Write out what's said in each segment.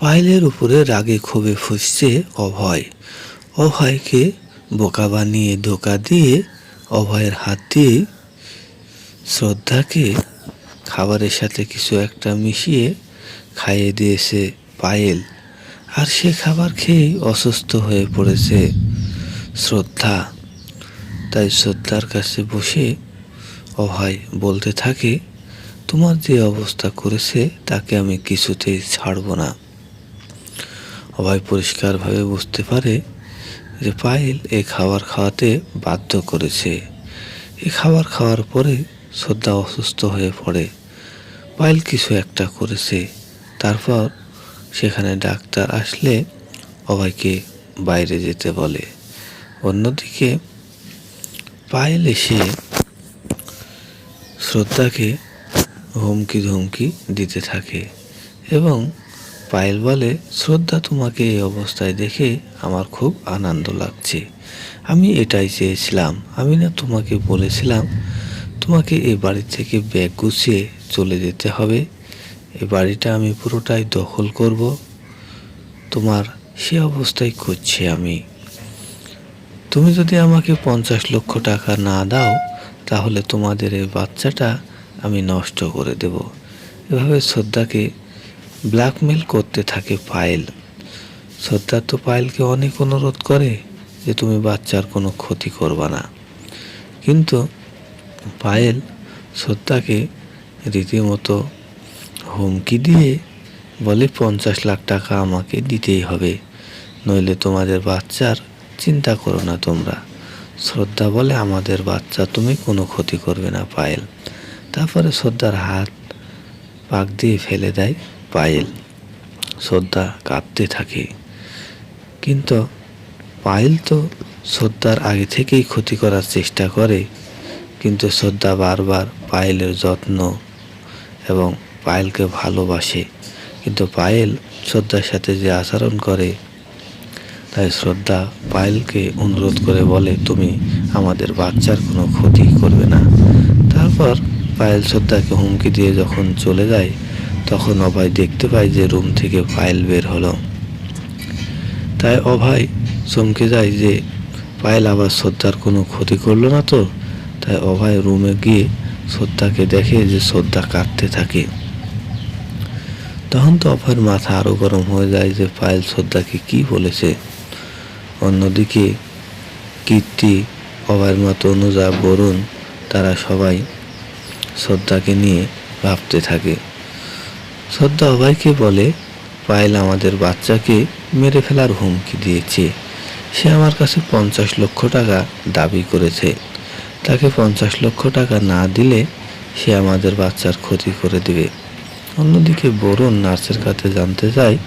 পায়েলের উপরে রাগে ক্ষোভে ফুসছে অভয়। অভয়কে বোকা বানিয়ে ধোকা দিয়ে অভয়ের হাত দিয়ে শ্রদ্ধাকে খাবারের সাথে কিছু একটা মিশিয়ে খাইয়ে দিয়েছে পায়েল। আর সে খাবার খেয়েই অসুস্থ হয়ে পড়েছে শ্রদ্ধা। তাই শ্রদ্ধার কাছে বসে অভয় বলতে থাকে, তোমার যে অবস্থা করেছে তাকে আমি কিছুতেই ছাড়ব না। অভয় পরিষ্কারভাবে বুঝতে পারে যে পায়েল এ খাবার খাওয়াতে বাধ্য করেছে। এ খাবার খাওয়ার পরে শ্রদ্ধা অসুস্থ হয়ে পড়ে। পায়েল কিছু একটা করেছে। তারপর সেখানে ডাক্তার আসলে অভয়কে বাইরে যেতে বলে। অন্যদিকে পায়েল এসে শ্রদ্ধাকে হুমকি ধমকি দিতে থাকে এবং পায়েল বলে, শ্রদ্ধা তোমাকে এই অবস্থায় দেখে আমার খুব আনন্দ লাগছে। আমি এটাই চেয়েছিলাম। আমি না তোমাকে বলেছিলাম, তোমাকে এই বাড়ি থেকে ব্যাগ গুছিয়ে চলে যেতে হবে। এই বাড়িটা আমি পুরোটাই দখল করব। তোমার সে অবস্থায় করছি আমি। তুমি যদি আমাকে পঞ্চাশ লক্ষ টাকা না দাও, তাহলে তোমাদের এই বাচ্চাটা আমি নষ্ট করে দেব। এভাবে শ্রদ্ধাকে ব্ল্যাকমেল করতে থাকে পায়েল। তো পায়েলকে অনেক অনুরোধ করে যে তুমি বাচ্চার কোনো ক্ষতি করবা না। কিন্তু পায়েল শ্রদ্ধাকে রীতিমতো হুমকি দিয়ে বলে, পঞ্চাশ লাখ টাকা আমাকে দিতেই হবে, নইলে তোমাদের বাচ্চার চিন্তা করো না তোমরা। শ্রদ্ধা বলে, আমাদের বাচ্চা তুমি কোনো ক্ষতি করবে না পায়েল। তারপরে শ্রদ্ধার হাত পাক দিয়ে ফেলে দেয়। পায়েল। শ্রদ্ধা কাঁদতে থাকে। কিন্তু পায়েল তো শ্রদ্ধার আগে থেকেই ক্ষতি করার চেষ্টা করে, কিন্তু শ্রদ্ধা বারবার পায়েলের যত্ন এবং পায়েলকে ভালোবাসে। কিন্তু পায়েল শ্রদ্ধার সাথে যে আচরণ করে, তাই শ্রদ্ধা পায়েলকে অনুরোধ করে বলে, তুমি আমাদের বাচ্চার কোনো ক্ষতি করবে না। তারপর পায়েল শ্রদ্ধাকে হুমকি দিয়ে যখন চলে যায় তখন অভয় দেখতে পায় যে রুম থেকে পায়েল বের হলো। তাই অভয় চমকে যায় যে পায়েল আবার শ্রদ্ধার কোনো ক্ষতি করল না তো? তাই অভয় রুমে গিয়ে শ্রদ্ধাকে দেখে যে শ্রদ্ধা কাঁদতে থাকে। তখন তো অভয়ের মাথা আরও গরম হয়ে যায় যে পায়েল শ্রদ্ধাকে কি বলেছে? অন্যদিকে কীর্তি, অভয়ের মতো অনুজা, বরুণ, তারা সবাই শ্রদ্ধাকে নিয়ে ভাবতে থাকে। শ্রদ্ধা অভয়কে বলে, পায়েল আমাদের বাচ্চাকে মেরে ফেলার হুমকি দিয়েছে। সে আমার কাছে পঞ্চাশ লক্ষ টাকা দাবি করেছে। তাকে পঞ্চাশ লক্ষ টাকা না দিলে সে আমাদের বাচ্চার ক্ষতি করে দেবে। অন্যদিকে বরুণ নার্সের কাছে জানতে চায়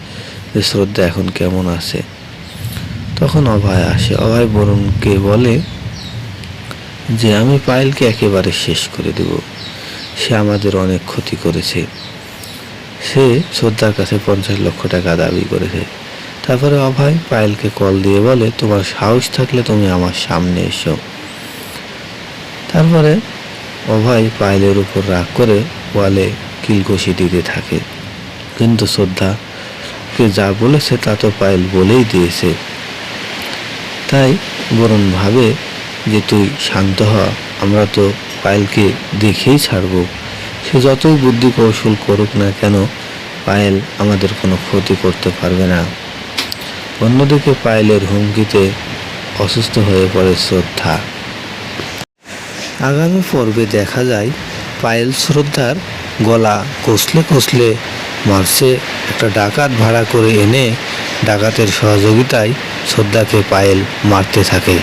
যে শ্রদ্ধা এখন কেমন আছে। তখন অভয় আসে। অভয় বরুণকে বলে যে, আমি পায়েলকে একেবারে শেষ করে দেব। সে আমাদের অনেক ক্ষতি করেছে। সে শ্রদ্ধার কাছে পঞ্চাশ লক্ষ টাকা দাবি করেছে। তারপরে অভয় পায়েলকে কল দিয়ে বলে, তোমার সাহস থাকলে তুমি আমার সামনে এসো। তারপরে অভয় পায়েলের উপর রাগ করে ওয়ালে কিলকষি দিতে থাকে। কিন্তু শ্রদ্ধাকে যা বলেছে তা তো পায়েল বলেই দিয়েছে। তাই বরং ভাবে যে, তুই শান্ত হ, আমরা তো পায়েলকে দেখেই ছাড়বো। সে যতই বুদ্ধি কৌশল করুক না কেন, পায়েল আমাদের কোনো ক্ষতি করতে পারবে না। অন্যদিকে পায়েলের হুমকিতে অসুস্থ হয়ে পড়ে শ্রদ্ধা। আগামী পর্বে দেখা যায়, পায়েল শ্রদ্ধার গলা কষলে কষলে মার্চে একটা ডাকাত ভাড়া করে এনে ডাকাতের সহযোগিতায় শ্রদ্ধাকে পায়েল মারতে থাকে।